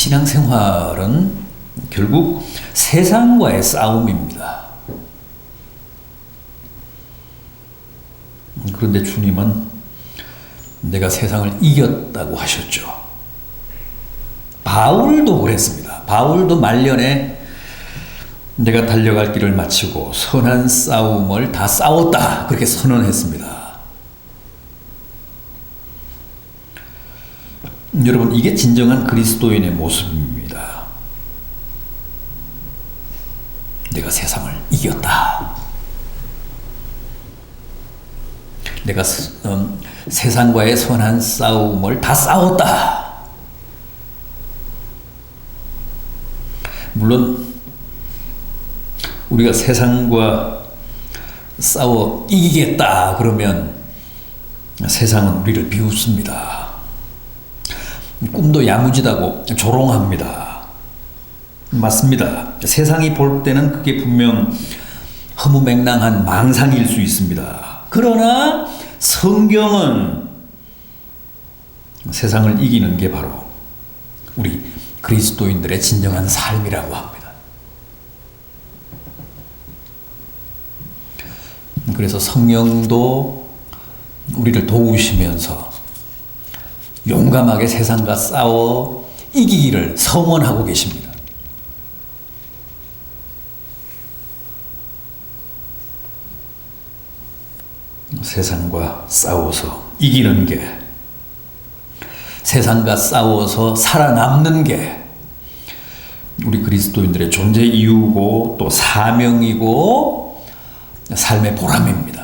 신앙생활은 결국 세상과의 싸움입니다. 그런데 주님은 내가 세상을 이겼다고 하셨죠. 바울도 그랬습니다. 바울도 말년에 내가 달려갈 길을 마치고 선한 싸움을 다 싸웠다. 그렇게 선언했습니다. 여러분, 이게 진정한 그리스도인의 모습입니다. 내가 세상을 이겼다. 내가 음, 세상과의 선한 싸움을 다 싸웠다. 물론 우리가 세상과 싸워 이기겠다 그러면 세상은 우리를 비웃습니다. 꿈도 야무지다고 조롱합니다. 맞습니다. 세상이 볼 때는 그게 분명 허무맹랑한 망상일 수 있습니다. 그러나 성경은 세상을 이기는 게 바로 우리 그리스도인들의 진정한 삶이라고 합니다. 그래서 성령도 우리를 도우시면서 용감하게 세상과 싸워 이기기를 성원하고 계십니다. 세상과 싸워서 이기는 게 세상과 싸워서 살아남는 게 우리 그리스도인들의 존재 이유고 또 사명이고 삶의 보람입니다.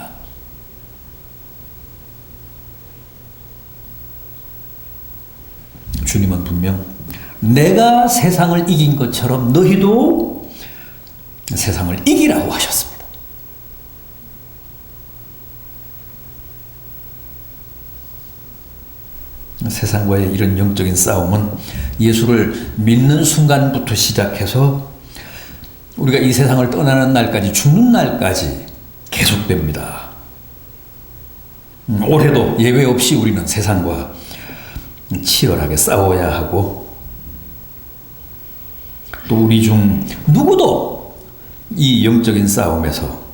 주님은 분명 내가 세상을 이긴 것처럼 너희도 세상을 이기라고 하셨습니다. 세상과의 이런 영적인 싸움은 예수를 믿는 순간부터 시작해서 우리가 이 세상을 떠나는 날까지 죽는 날까지 계속됩니다. 음, 올해도 예외 없이 우리는 세상과 치열하게 싸워야 하고 또 우리 중 누구도 이 영적인 싸움에서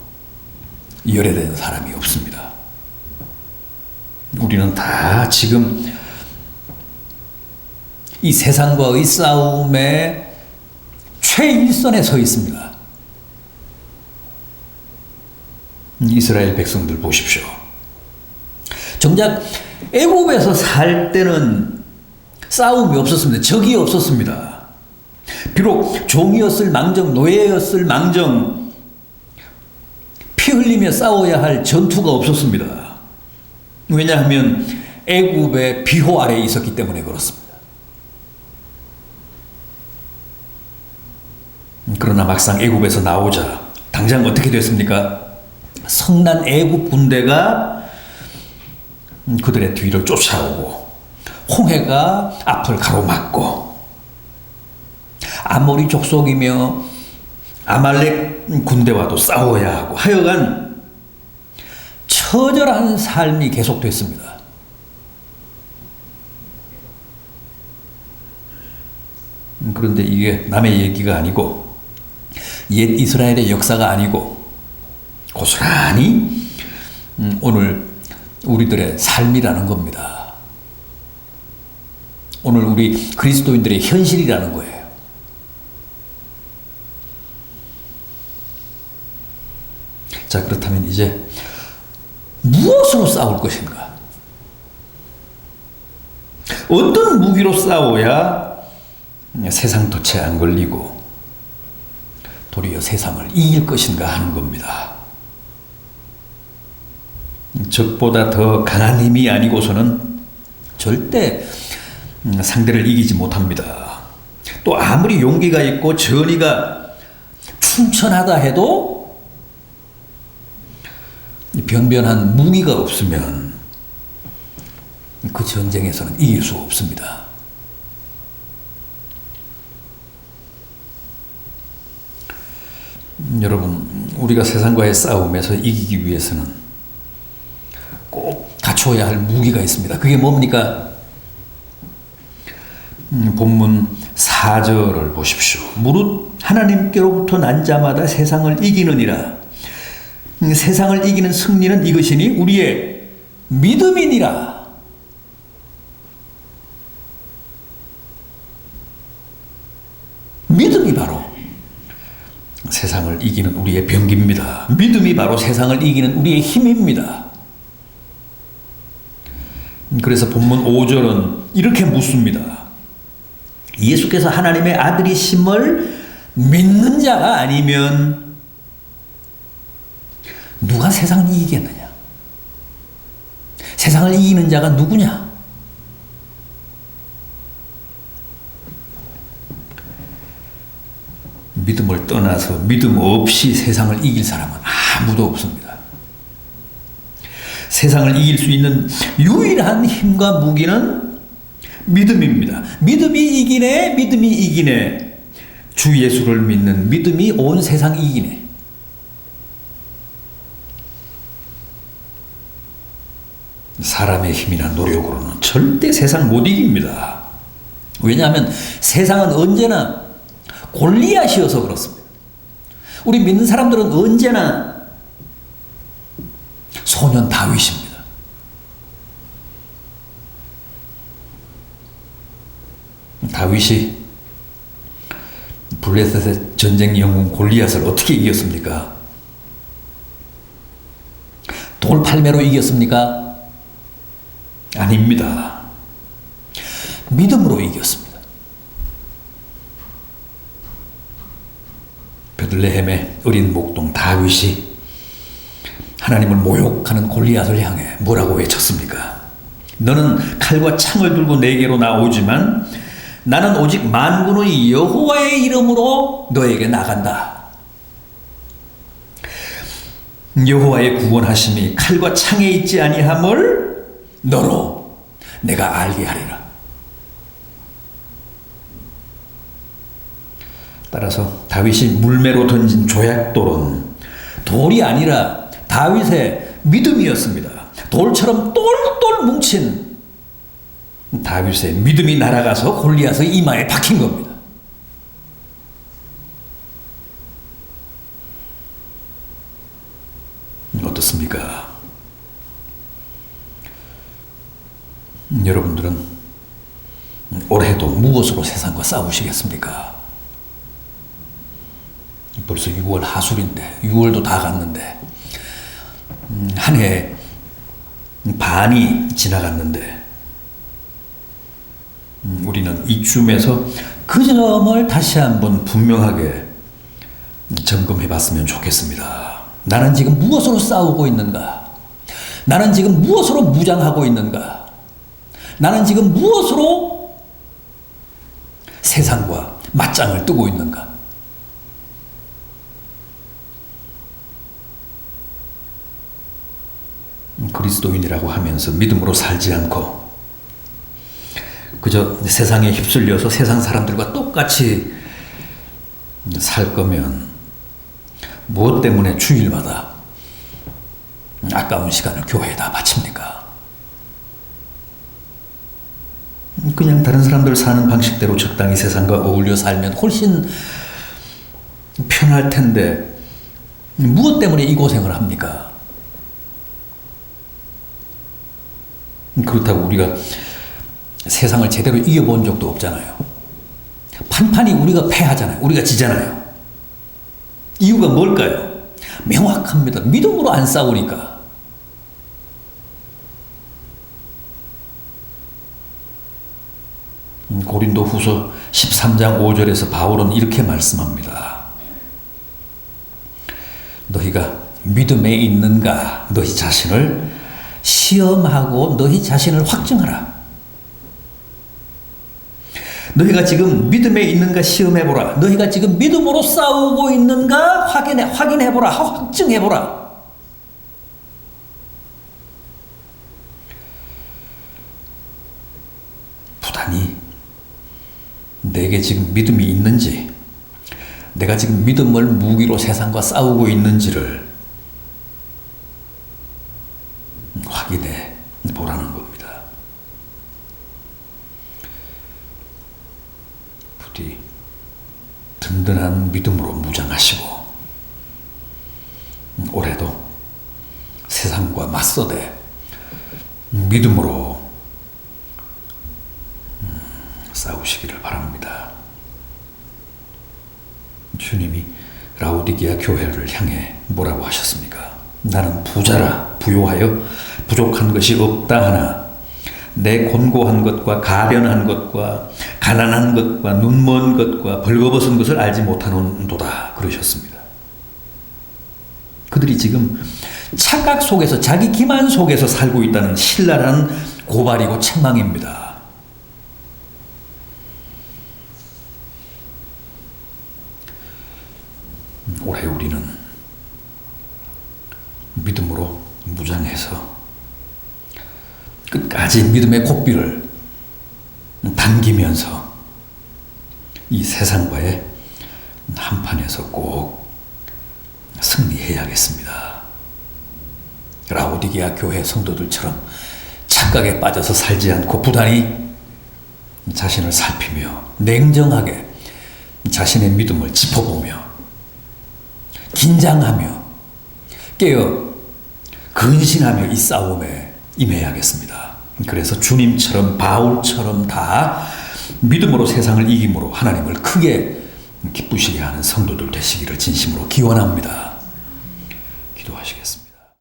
열애된 사람이 없습니다. 우리는 다 지금 이 세상과의 싸움의 최일선에 서 있습니다. 이스라엘 백성들 보십시오. 정작 애굽에서 살 때는 싸움이 없었습니다. 적이 없었습니다. 비록 종이었을 망정, 노예였을 망정, 피 흘리며 싸워야 할 전투가 없었습니다. 왜냐하면 애굽의 비호 아래에 있었기 때문에 그렇습니다. 그러나 막상 애굽에서 나오자 당장 어떻게 됐습니까? 성난 애굽 군대가 그들의 뒤를 쫓아오고 홍해가 앞을 가로막고 아모리 족속이며 아말렉 군대와도 싸워야 하고 하여간 처절한 삶이 계속됐습니다. 그런데 이게 남의 얘기가 아니고 옛 이스라엘의 역사가 아니고 고스란히 음, 오늘 우리들의 삶이라는 겁니다. 오늘 우리 그리스도인들의 현실이라는 거예요. 자, 그렇다면 이제 무엇으로 싸울 것인가? 어떤 무기로 싸워야 세상 덫에 안 걸리고 도리어 세상을 이길 것인가 하는 겁니다. 적보다 더 강한 힘이 아니고서는 절대 상대를 이기지 못합니다. 또 아무리 용기가 있고 전의가 충천하다 해도 변변한 무기가 없으면 그 전쟁에서는 이길 수 없습니다. 여러분, 우리가 세상과의 싸움에서 이기기 위해서는 꼭 갖추어야 할 무기가 있습니다. 그게 뭡니까? 음, 본문 4절을 보십시오. 무릇 하나님께로부터 난 자마다 세상을 이기느니라. 음, 세상을 이기는 승리는 이것이니 우리의 믿음이니라. 믿음이 바로 세상을 이기는 우리의 병기입니다. 믿음이 바로 세상을 이기는 우리의 힘입니다. 그래서 본문 5절은 이렇게 묻습니다. 예수께서 하나님의 아들이심을 믿는 자가 아니면 누가 세상을 이기겠느냐? 세상을 이기는 자가 누구냐? 믿음을 떠나서 믿음 없이 세상을 이길 사람은 아무도 없습니다. 세상을 이길 수 있는 유일한 힘과 무기는 믿음입니다. 믿음이 이기네, 믿음이 이기네. 주 예수를 믿는 믿음이 온 세상 이기네. 사람의 힘이나 노력으로는 절대 세상 못 이깁니다. 왜냐하면 세상은 언제나 골리앗이어서 그렇습니다. 우리 믿는 사람들은 언제나 소년 다윗입니다. 다윗이 블레셋의 전쟁 영웅 골리앗을 어떻게 이겼습니까? 돌팔매로 이겼습니까? 아닙니다. 믿음으로 이겼습니다. 베들레헴의 어린 목동 다윗이 하나님을 모욕하는 골리앗을 향해 뭐라고 외쳤습니까? 너는 칼과 창을 들고 내게로 나오지만 나는 오직 만군의 여호와의 이름으로 너에게 나간다. 여호와의 구원하심이 칼과 창에 있지 아니함을 너로 내가 알게 하리라. 따라서 다윗이 물매로 던진 조약돌은 돌이 아니라 다윗의 믿음이었습니다. 돌처럼 똘똘 뭉친 다윗의 믿음이 날아가서 골리앗의 이마에 박힌 겁니다. 어떻습니까? 여러분들은 올해도 무엇으로 세상과 싸우시겠습니까? 벌써 6월 하술인데 6월도 다 갔는데 음, 한 해 반이 지나갔는데 음, 우리는 이쯤에서 그 점을 다시 한번 분명하게 점검해 봤으면 좋겠습니다. 나는 지금 무엇으로 싸우고 있는가? 나는 지금 무엇으로 무장하고 있는가? 나는 지금 무엇으로 세상과 맞짱을 뜨고 있는가? 그리스도인이라고 하면서 믿음으로 살지 않고 그저 세상에 휩쓸려서 세상 사람들과 똑같이 살 거면 무엇 때문에 주일마다 아까운 시간을 교회에다 바칩니까? 그냥 다른 사람들 사는 방식대로 적당히 세상과 어울려 살면 훨씬 편할 텐데 무엇 때문에 이 고생을 합니까? 그렇다고 우리가 세상을 제대로 이겨본 적도 없잖아요. 판판이 우리가 패하잖아요. 우리가 지잖아요. 이유가 뭘까요? 명확합니다. 믿음으로 안 싸우니까. 고린도 후서 13장 5절에서 바울은 이렇게 말씀합니다. 너희가 믿음에 있는가? 너희 자신을 시험하고 너희 자신을 확증하라. 너희가 지금 믿음에 있는가 시험해보라. 너희가 지금 믿음으로 싸우고 있는가 확인해, 확인해보라. 확증해보라. 부단히 내게 지금 믿음이 있는지, 내가 지금 믿음을 무기로 세상과 싸우고 있는지를 확인해 보라는 겁니다. 성도들이 든든한 믿음으로 무장하시고 음, 올해도 세상과 맞서되 믿음으로 음, 싸우시기를 바랍니다. 주님이 라우디게아 교회를 향해 뭐라고 하셨습니까? 나는 부자라 부요하여 부족한 것이 없다 하나 내 곤고한 것과 가련한 것과 가난한 것과 눈먼 것과 벌거벗은 것을 알지 못하는도다 그러셨습니다. 그들이 지금 착각 속에서 자기 기만 속에서 살고 있다는 신랄한 고발이고 책망입니다. 올해 우리는 믿음으로 무장해서 끝까지 믿음의 고삐를 당기면서 이 세상과의 한판에서 꼭 승리해야겠습니다. 라오디게아 교회 성도들처럼 착각에 빠져서 살지 않고 부단히 자신을 살피며 냉정하게 자신의 믿음을 짚어보며 긴장하며 깨어 근신하며 이 싸움에 임해야겠습니다. 그래서 주님처럼 바울처럼 다 믿음으로 세상을 이김으로 하나님을 크게 기쁘시게 하는 성도들 되시기를 진심으로 기원합니다. 기도하시겠습니다.